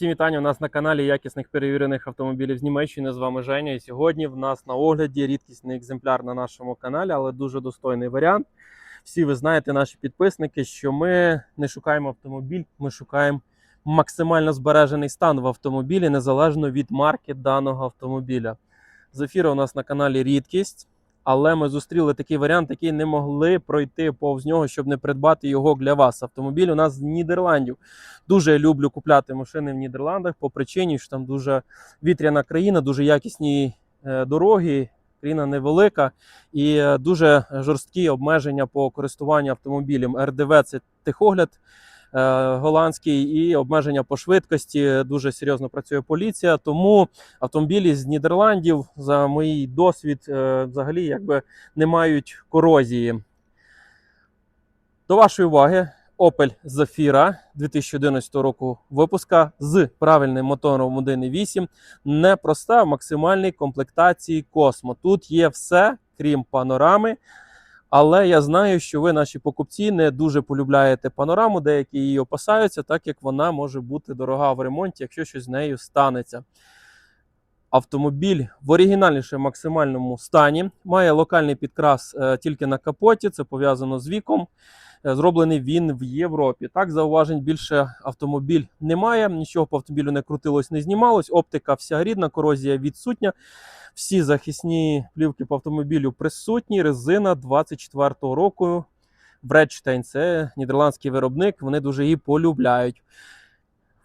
Всім вітання у нас на каналі якісних перевірених автомобілів з Німеччини. З вами Женя. І сьогодні в нас на огляді рідкісний екземпляр на нашому каналі, але дуже достойний варіант. Всі ви знаєте, наші підписники, що ми не шукаємо автомобіль, ми шукаємо максимально збережений стан в автомобілі, незалежно від марки даного автомобіля. Зефіра у нас на каналі рідкість, але ми зустріли такий варіант, який не могли пройти повз нього, щоб не придбати його для вас. Автомобіль у нас з Нідерландів. Дуже люблю купляти машини в Нідерландах по причині, що там дуже вітряна країна, дуже якісні е, дороги. Країна невелика і е, дуже жорсткі обмеження по користуванню автомобілем. РДВ це тихогляд голландський і обмеження по швидкості. Дуже серйозно працює поліція. Тому автомобілі з Нідерландів, за мій досвід, е, взагалі якби не мають корозії. До вашої уваги, Opel Zafira 2011 року випуска з правильним мотором 1.8, непроста в максимальній комплектації Cosmo. Тут є все, крім панорами. Але я знаю, що ви, наші покупці, не дуже полюбляєте панораму, деякі її опасаються, так як вона може бути дорога в ремонті, якщо щось з нею станеться. Автомобіль в оригінальнішому максимальному стані, має локальний підкрас е, тільки на капоті, це пов'язано з віком. Е, Зроблений він в Європі. Так, зауважень більше автомобіль немає, нічого по автомобілю не крутилось, не знімалось. Оптика вся рідна, корозія відсутня. Всі захисні плівки по автомобілю присутні. Резина 24-го року. Бредштейн це нідерландський виробник. Вони дуже її полюбляють.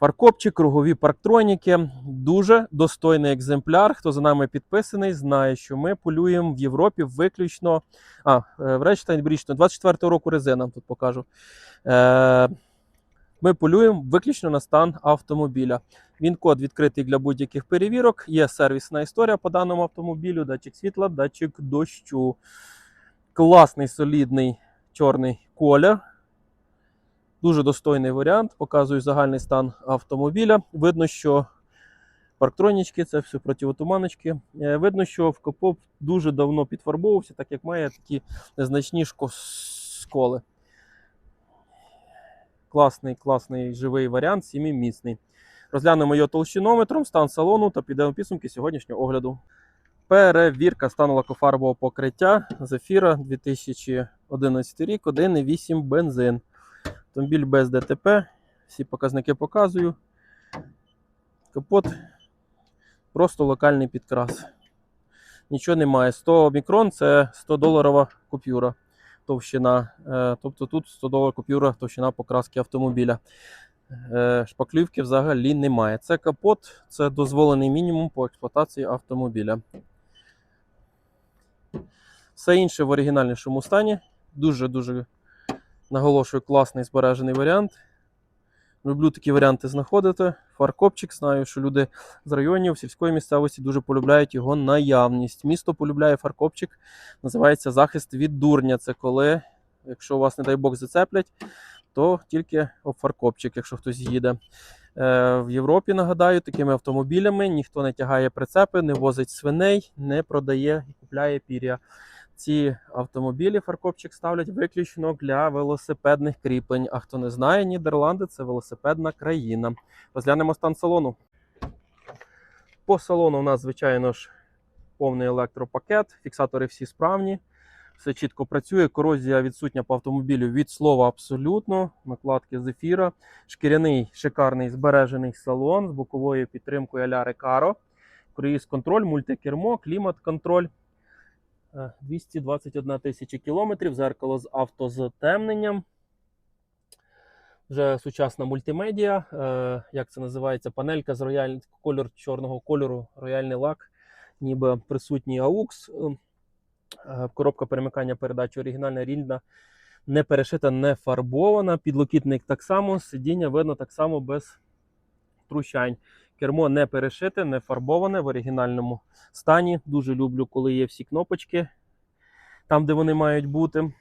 Фаркопчик, кругові парктроніки. Дуже достойний екземпляр. Хто за нами підписаний, знає, що ми полюємо в Європі виключно. А, е, в Речтайн брічно 24-го року резина тут покажу. Е, ми полюємо виключно на стан автомобіля. Він код відкритий для будь-яких перевірок. Є сервісна історія по даному автомобілю, датчик світла, датчик дощу. Класний солідний чорний колір. Дуже достойний варіант. Показую загальний стан автомобіля. Видно, що парктронічки, це все противотуманочки. Е, Видно, що в капот дуже давно підфарбовувався, так як має такі незначні сколи. Класний, класний живий варіант, сімімісний. Розглянемо його толщинометром, стан салону та підемо підсумки сьогоднішнього огляду. Перевірка стану лакофарбового покриття Zafira 2011 рік, 1,8 бензин. Автомобіль без ДТП. Всі показники показую. Капот. Просто локальний підкрас. Нічого немає. 100 мікрон це 100 доларова купюра товщина. Е, Тобто тут 100 доларів купюра товщина покраски автомобіля. Е, Шпаклівки взагалі немає. Це капот, це дозволений мінімум по експлуатації автомобіля. Все інше в оригінальнішому стані. Дуже-дуже наголошую, класний збережений варіант. Люблю такі варіанти знаходити. Фаркопчик, знаю, що люди з районів сільської місцевості дуже полюбляють його наявність. Місто полюбляє фаркопчик, називається захист від дурня. Це коли, якщо вас, не дай Бог, зацеплять, то тільки об фаркопчик, якщо хтось їде. Е, В Європі, нагадаю, такими автомобілями ніхто не тягає прицепи, не возить свиней, не продає і купляє пір'я. Ці автомобілі фаркопчик ставлять виключно для велосипедних кріплень. А хто не знає, Нідерланди це велосипедна країна. Розглянемо стан салону. По салону у нас, звичайно ж, повний електропакет, фіксатори всі справні. Все чітко працює. Корозія відсутня по автомобілю від слова абсолютно. Накладки зефіра. Шкіряний шикарний збережений салон з боковою підтримкою а-ля Recaro. Круїз контроль, мультикермо, клімат контроль. Е, 221 тисяча кілометрів, зеркало з автозатемненням. Вже сучасна мультимедіа. Е, Як це називається? Панелька з рояль... кольор чорного кольору, рояльний лак, ніби присутній AUX. Е, Коробка перемикання передач оригінальна рідна, не перешита, не фарбована. Підлокітник так само, сидіння видно так само без трущань. Кермо не перешите, не фарбоване в оригінальному стані. Дуже люблю, коли є всі кнопочки там, де вони мають бути.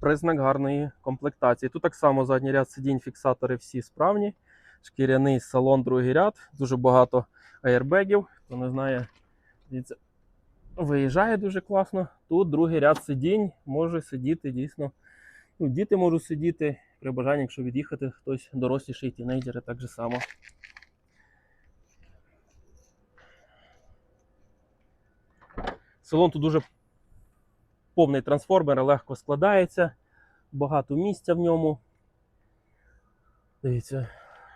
Признак гарної комплектації. Тут так само задній ряд сидінь, фіксатори всі справні. Шкіряний салон, другий ряд. Дуже багато аербегів. Хто не знає, дивіться, виїжджає дуже класно. Тут другий ряд сидінь може сидіти дійсно. Ну, діти можуть сидіти, При бажанні, якщо від'їхати, хтось доросліший, тінейджери так же само. Салон тут дуже повний трансформер, легко складається, багато місця в ньому. Дивіться,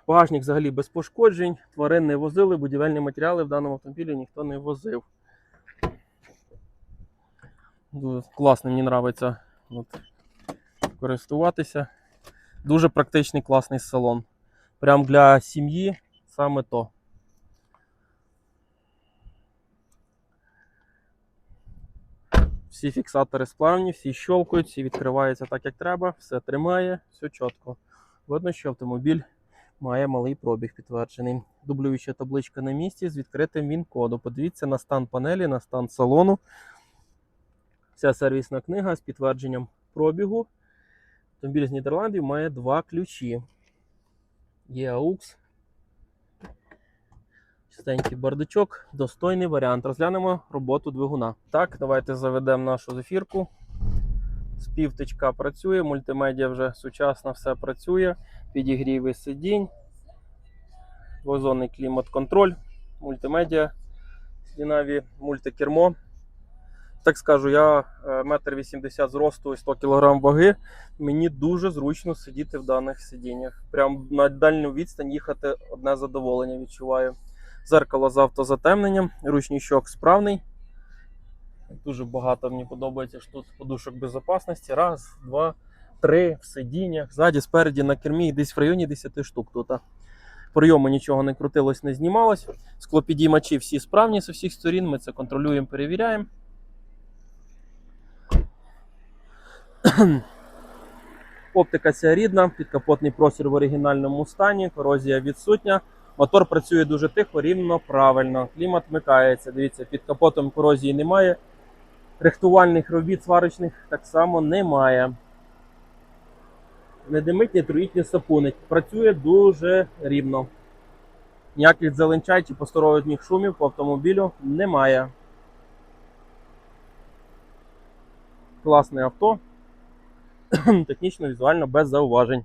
багажник взагалі без пошкоджень, тварин не возили, будівельні матеріали в даному автомобілі ніхто не возив. Дуже класно, мені подобається користуватися. Дуже практичний класний салон. Прям для сім'ї саме то. Всі фіксатори сплавні, всі щелкають, всі відкриваються так, як треба, все тримає, все чітко. Видно, що автомобіль має малий пробіг підтверджений. Дублююча табличка на місці з відкритим він-кодом. Подивіться на стан панелі, на стан салону. Вся сервісна книга з підтвердженням пробігу. Автомобіль з Нідерландів має два ключі. Є AUX. Чистенький бардачок, достойний варіант. Розглянемо роботу двигуна. Так, давайте заведемо нашу зефірку. Співтичка працює, мультимедіа вже сучасно все працює. Підігріви сидінь, двозонний клімат-контроль, мультимедіа, Дінаві, мультикермо. Так скажу, я е, метр вісімдесят зросту і 100 кг ваги. Мені дуже зручно сидіти в даних сидіннях. Прям на дальню відстань їхати одне задоволення відчуваю. Зеркало з автозатемненням, ручний щок справний. Дуже багато мені подобається що тут подушок безпечності. Раз, два, три в сидіннях. Ззаді, спереді на кермі десь в районі 10 штук тут. Прийому нічого не крутилось, не знімалось. Склопідіймачі всі справні з усіх сторін. Ми це контролюємо, перевіряємо. Оптика ця рідна, підкапотний простір в оригінальному стані, корозія відсутня. Мотор працює дуже тихо, рівно, правильно. Клімат вмикається. Дивіться, під капотом корозії немає. Рихтувальних робіт сварочних так само немає. Не димить, не труїть, не сапунить. Працює дуже рівно. Ніяких зеленчай чи посторонніх шумів по автомобілю немає. Класне авто. Технічно, візуально без зауважень.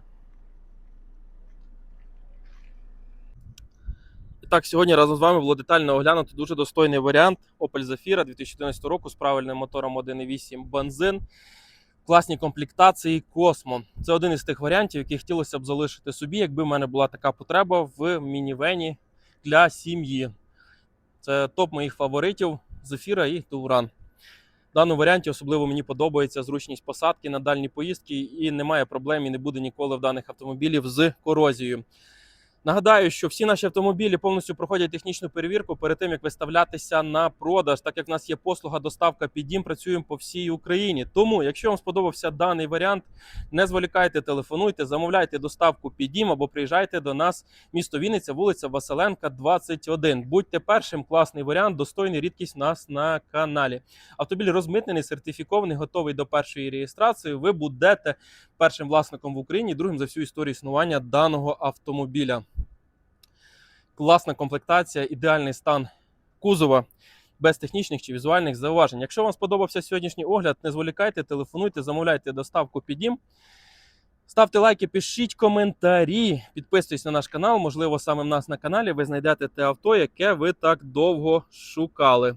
І так, сьогодні разом з вами було детально оглянуто дуже достойний варіант Opel Zafira 2014 року з правильним мотором 1.8 бензин. Класні комплектації Cosmo. Це один із тих варіантів, які хотілося б залишити собі, якби в мене була така потреба в мінівені для сім'ї. Це топ моїх фаворитів Zafira і Touran. В даному варіанті особливо мені подобається зручність посадки на дальні поїздки, і немає проблем і не буде ніколи в даних автомобілів з корозією. Нагадаю, що всі наші автомобілі повністю проходять технічну перевірку перед тим, як виставлятися на продаж, так як в нас є послуга доставка під дім, працюємо по всій Україні. Тому, якщо вам сподобався даний варіант, не зволікайте, телефонуйте, замовляйте доставку під дім або приїжджайте до нас, місто Вінниця, вулиця Василенка, 21. Будьте першим, класний варіант, достойний рідкість нас на каналі. Автомобіль розмитнений, сертифікований, готовий до першої реєстрації. Ви будете першим власником в Україні, другим за всю історію існування даного автомобіля. Класна комплектація, ідеальний стан кузова без технічних чи візуальних зауважень. Якщо вам сподобався сьогоднішній огляд, не зволікайте, телефонуйте, замовляйте доставку під дім. Ставте лайки, пишіть коментарі, підписуйтесь на наш канал. Можливо, саме в нас на каналі ви знайдете те авто, яке ви так довго шукали.